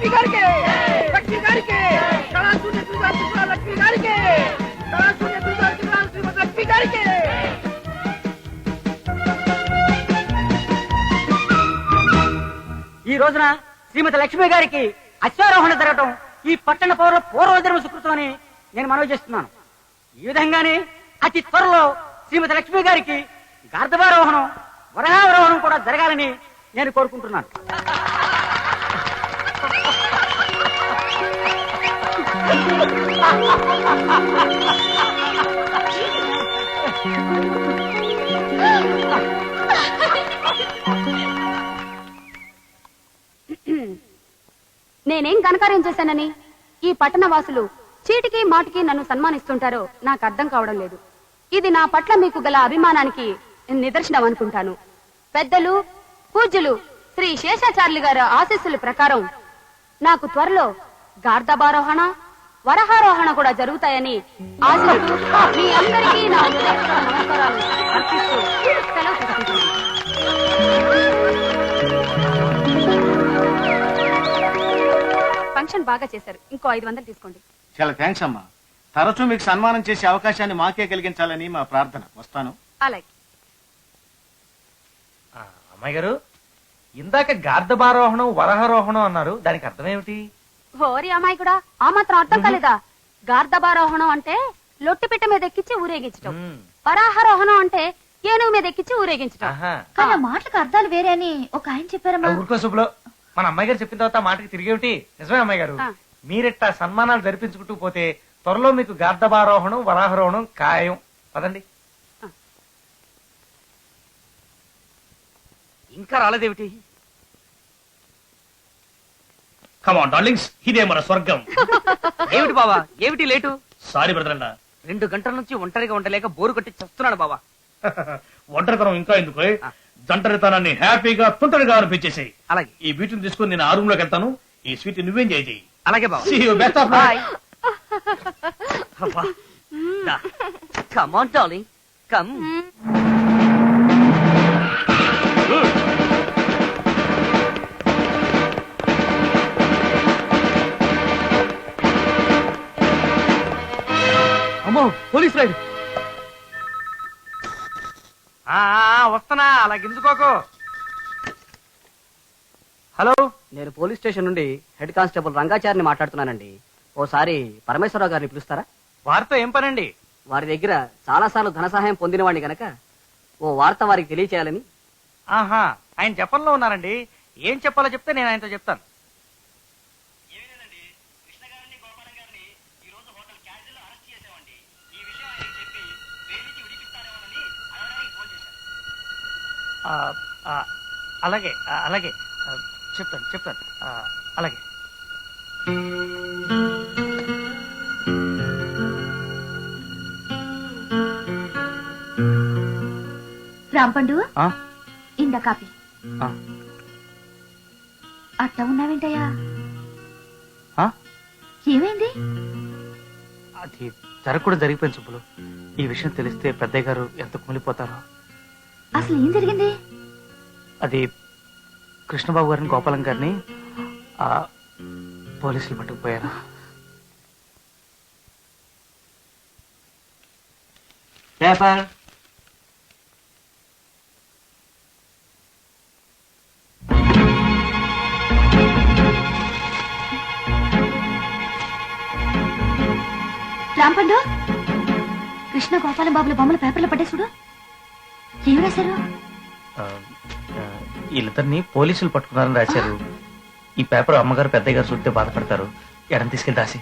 లక్ష్మి గారికి లక్ష్మి గారికి కళాశూన్య దుర్గా లక్ష్మి గారికి కళాశూన్య దుర్గా శ్రీమతి లక్ష్మి గారికి ఈ రోజున శ్రీమతి లక్ష్మి గారికి అశ్వారోహణ జరగటం ఈ పట్టణ పౌరుల పూర్వజన్మ సుకృతం అని నేను మనవి చేస్తున్నాను. ఈ విధంగానే అతి త్వరలో శ్రీమతి లక్ష్మి గారికి గార్ధవారోహణం వరహారోహణం కూడా జరగాలని నేను కోరుకుంటున్నాను. నేనేం ఘనకార్యం చేశానని ఈ పట్టణ వాసులు చీటికి మాటికి నన్ను సన్మానిస్తుంటారో నాకు అర్థం కావడం లేదు. ఇది నా పట్ల మీకు గల అభిమానానికి నిదర్శనం అనుకుంటాను. పెద్దలు పూజ్యులు శ్రీ శేషాచార్యులు గారి ఆశీస్సుల ప్రకారం నాకు త్వరలో గార్ధబారోహణ వరహారోహణ కూడా జరుగుతాయని ఆశిస్తూ మీ అందరికీ నా హృదయపూర్వక నమస్కారాలు అర్పిస్తూ సెలవు తీసుకుంటున్నాను. ఫంక్షన్ బాగా చేశారు. ఇంకో ఐదు వందలు తీసుకోండి. చాలా థ్యాంక్స్ అమ్మా. తరచూ మీకు సన్మానం చేసే అవకాశాన్ని మాకే కలిగించాలని మా ప్రార్థన. వస్తాను. అలాగే. ఆ, అమ్మాయి గారు ఇందాక గార్ధబారోహణం వరహారోహణం అన్నారు. దానికి అర్థం ఏమిటి ఓరి అమ్మాయి కూడా ఆ మాత్రం అర్థం కాలేదా? గార్ధబారోహణం అంటే లొట్టిపిట్ట మీద ఎక్కించి ఊరేగించటం. మ్మ్. వరాహారోహణం అంటే ఏనుగు మీద ఎక్కించి ఊరేగించటం. కానీ ఆ మాటలకు అర్థాలు వేరే అని ఒక ఆయన ఆ, చెప్పారమ్మా. ఊరుకో సుబ్బులో. మన అమ్మాయి గారు చెప్పిన తర్వాత మాటకి తిరిగేమిటి నిజమే అమ్మాయి గారు. మీరిట్టా సన్మానాలు జరిపించుకుంటూ పోతే త్వరలో మీకు గార్ధబారోహణం వరాహరోహణం ఖాయం. పదండి. ఇంకా రాలేదేమిటి? కమాన్ డార్లింగ్స్ ఇదే మన స్వర్గం. ఏమిటి బావా? ఏమిటి లేటు? సారీ బ్రదర్ అన్న. రెండు గంటల నుంచి ఒంటరిగా ఉండలేక బోరు కొట్టి చస్తున్నాడు బావా. ఒంటరితనం ఇంకా ఎందుకు జంటరితనాన్ని హ్యాపీగా తుంటరిగా అనిపించేసాయి. అలాగే. ఈ వీటిని తీసుకుని నేను ఆ రూమ్లోకి వెళ్తాను. ఈ స్వీట్ నువ్వేం చేయి అలాగే బావా. See you, best of luck. Bye come on darling come అమ్మో పోలీస్ రైడ్. వస్తున్నా అలా గింజుకోకు. హలో? నేను పోలీస్ స్టేషన్ నుండి హెడ్ కానిస్టేబుల్ రంగాచారిని మాట్లాడుతున్నానండి. ఓసారి పరమేశ్వరరావు గారిని పిలుస్తారా? వారితో ఏం పనండి? వారి దగ్గర చాలా సార్లు ధన సహాయం పొందినవాడిని గనక ఓ వార్త వారికి తెలియచేయాలని. ఆహా ఆయన జపంలో ఉన్నారండి. ఏం చెప్పాలో చెప్తే నేను ఆయనతో చెప్తాను. అలాగే ఆ, అలాగే. చెప్తాను చెప్తాను. అలాగే. రాంపండు? ఇంద కాపీ. ఆ. అట్ట ఉన్నావేంటయ్యా? ఏమైంది? అది జరగకూడదు జరిగిపోయింది సుబ్బులు. ఈ విషయం తెలిస్తే పెద్దయ్య గారు ఎంత కుమిలిపోతారో అసలు ఏం జరిగింది? అది కృష్ణబాబు గారిని గోపాలం గారిని ఆ పోలీసులు పట్టుకుపోయారు. పేపర్. రాంపండు కృష్ణ గోపాలం బాబుల బొమ్మలు పేపర్లో చూడు. ఏం రాశారు వీళ్ళిద్దరిని పోలీసులు పట్టుకున్నారని రాశారు. ఈ పేపర్ అమ్మగారు పెద్దయ్య గారు చూస్తే బాధపడతారు. ఎడం తీసుకెళ్ళి రాసి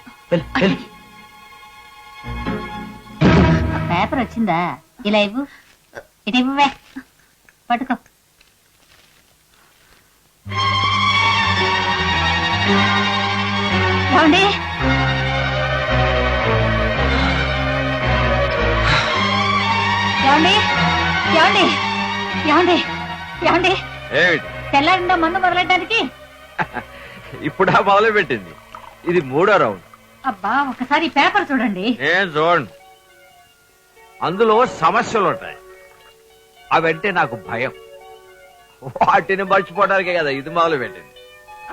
పేపర్ వచ్చిందా? ఇలా ఇవ్వు. ఇటు ఇవ్వవే పట్టుకో. ఏమండి? ఏమండి? ఏమండి? ఏమండి? ఏమండి? ఏమిటి? తెల్లారిండా మందు మొదలెట్టడానికి? ఇప్పుడా మొదలు పెట్టింది ఇది మూడో రౌండ్. అబ్బా ఒకసారి పేపర్ చూడండి. నేను చూడండి. అందులో సమస్యలు ఉంటాయి అవంటే నాకు భయం. వాటిని మర్చిపోవడానికే కదా ఇది మొదలు పెట్టింది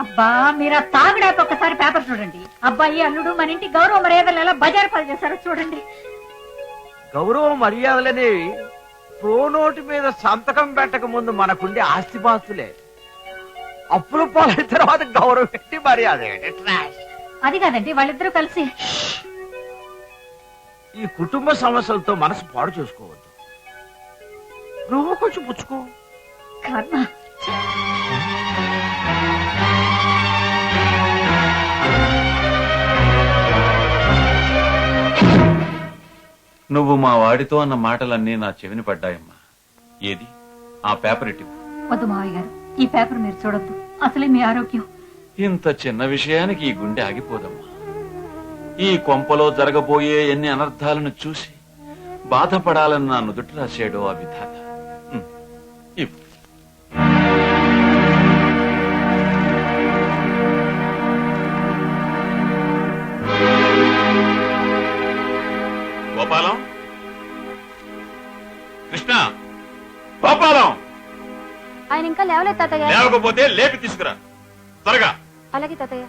అబ్బా మీరు ఆ తాగడాక ఒక్కసారి పేపర్ చూడండి. అబ్బాయి అల్లుడు మన ఇంటి గౌరవ మర్యాదలు ఎలా బజారు పాలు చేశారో చూడండి. గౌరవ మర్యాదలనేవి ప్రోనోటు మీద సంతకం పెట్టక ముందు మనకుండే ఆస్తిపాస్తులే. అప్పుల పాలైన తర్వాత గౌరవం పెట్టి మర్యాద? ట్రాష్. అది కాదండి వాళ్ళిద్దరూ కలిసి. ఈ కుటుంబ సమస్యలతో మనసు పాడు చేసుకోవద్దు. నువ్వు కొంచెం పుచ్చుకో. కర్మ. నువ్వు మా వాడితో అన్న మాటలన్నీ నా చెవిన పడ్డాయమ్మా. ఏది? ఆ పేపర్ ఇటు వద్దు మావయ్య గారు ఈ పేపర్ మీరు చూడొద్దు. అసలే మీ ఆరోగ్యం. ఇంత చిన్న విషయానికి ఈ గుండె ఆగిపోదమ్మా. ఈ కొంపలో జరగబోయే ఎన్ని అనర్థాలను చూసి బాధపడాలని నా నుదుట రాశాడు ఆ విధాత. ఇవ్వు. కృష్ణ! గోపాలం! ఆయన ఇంకా లేవలేదు తాతయ్య. లేవకపోతే లేపి తీసుకురా. త్వరగా. అలాగే తాతయ్య.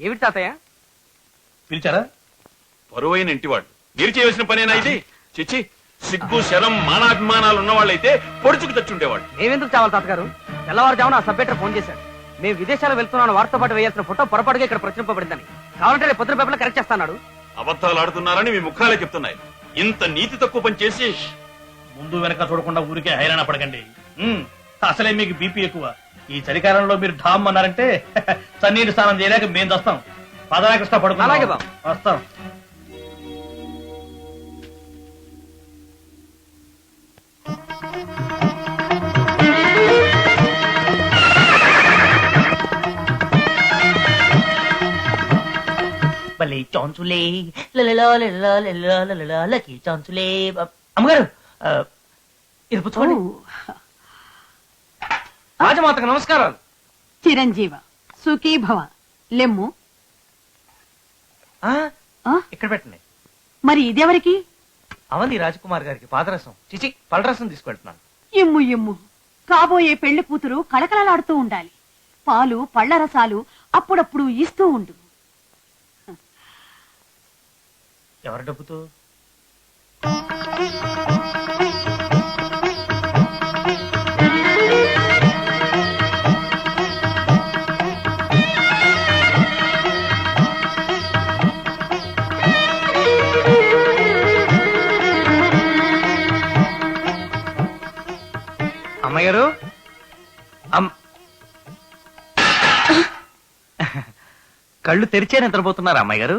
ఏమిటి తాతయ్య? పిలిచారా? పరువైన ఇంటివాడు. మీరు చేయవలసిన పనేనా ఇది? చిచ్చి సిగ్గు శరం మానాభిమానాలు ఉన్నవాళ్ళైతే పొడుచుకు తెచ్చుండేవాడు. మేమెందుకు చావాలి తాతగారు? తెల్లవారుజామున ఆ సబ్బెటర్ ఫోన్ చేశాడు. మేము విదేశాలు వెళ్తున్నాను వారితో పాటు వేయాల్సిన ఫోటో పొరపాటుగా ఇక్కడ ప్రచురింపబడిందని. కావాలంటే పొద్దున పేపర్లో కరెక్ట్ చేస్తాడు అబద్ధాలు ఆడుతున్నారని మీ ముఖాలే చెప్తున్నాయి. ఇంత నీతి తక్కువ పని చేసి ముందు వెనక చూడకుండా ఊరికే హైరాణ పడకండి. ఉమ్, అసలే మీకు బీపీ ఎక్కువ. ఈ చలికాలంలో మీరు ఢామ్ అన్నారంటే చన్నీటి స్నానం చేయలేక మేము వస్తాం పదరాకృష్ణ పడుకున్నాం అలాగే బావ. వస్తాం. లలలా లలలా లకీ చాన్సులే అమ్మగారు ఇది పుచ్చుకోండి రాజమాతకు నమస్కారాలు చిరంజీవ సుఖీ భవ లెమ్ము? ఇక్కడ పెట్టండి మరి ఇదెవరికి అవంతి రాజకుమార్ గారికి పాదరసం చిచి పళ్ళరసం తీసుకెళ్తున్నాను ఇమ్ము ఇమ్ము కాబోయే పెళ్ళి కూతురు కళకళలాడుతూ ఉండాలి పాలు పళ్ళ రసాలు అప్పుడప్పుడు ఇస్తూ ఉండు ఎవరి డబ్బుతో? అమ్మగారు? అమ్- కళ్ళు తెరిచే నిద్రపోతున్నారా అమ్మాయి గారు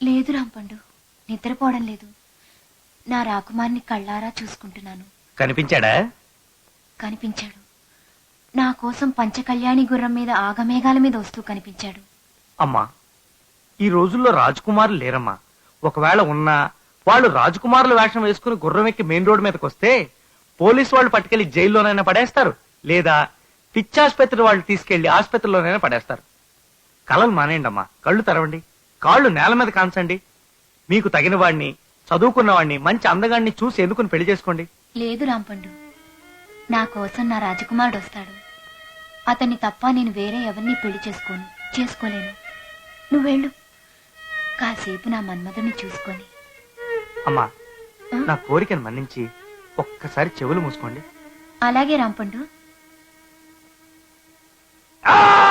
లేదు రాంపండు. నిద్రపోవడం లేదు. నా రాకుమార్ని కళ్ళారా చూసుకుంటున్నాను. కనిపించాడా? కనిపించాడు. నా కోసం పంచకళ్యాణి గుర్రం మీద ఆగమేఘాల మీద వస్తూ కనిపించాడు. అమ్మా ఈ రోజుల్లో రాజకుమారులు లేరమ్మా. ఒకవేళ ఉన్నా వాళ్ళు రాజకుమారుల వేషం వేసుకుని గుర్రం ఎక్కి మెయిన్ రోడ్ మీదకి వస్తే పోలీసు వాళ్ళు పట్టుకెళ్ళి జైల్లోనైనా పడేస్తారు. లేదా పిచ్చాసుపత్రి వాళ్ళు తీసుకెళ్ళి ఆసుపత్రిలోనైనా పడేస్తారు. కలలు మానేయండి అమ్మా కళ్ళు తెరవండి. కాళ్ళు నేల మీద కాంచండి. మీకు తగిన వాడిని చదువుకున్నవాడిని మంచి అందగాడిని చూసి ఎందుకుని పెళ్ళి చేసుకోండి? లేదు రాంపండు. నా కోసం నా రాజకుమారుడు వస్తాడు. అతన్ని తప్ప నేను వేరే ఎవరిని పెళ్ళి చేసుకోను చేసుకోలేను. నువ్వెళ్ళు కాసేపు నా మన్మధుని చూసుకొని. అమ్మా నా కోరికను మన్నించి ఒక్కసారి చెవులు మూసుకోండి. అలాగే రాంపండు. ఆ!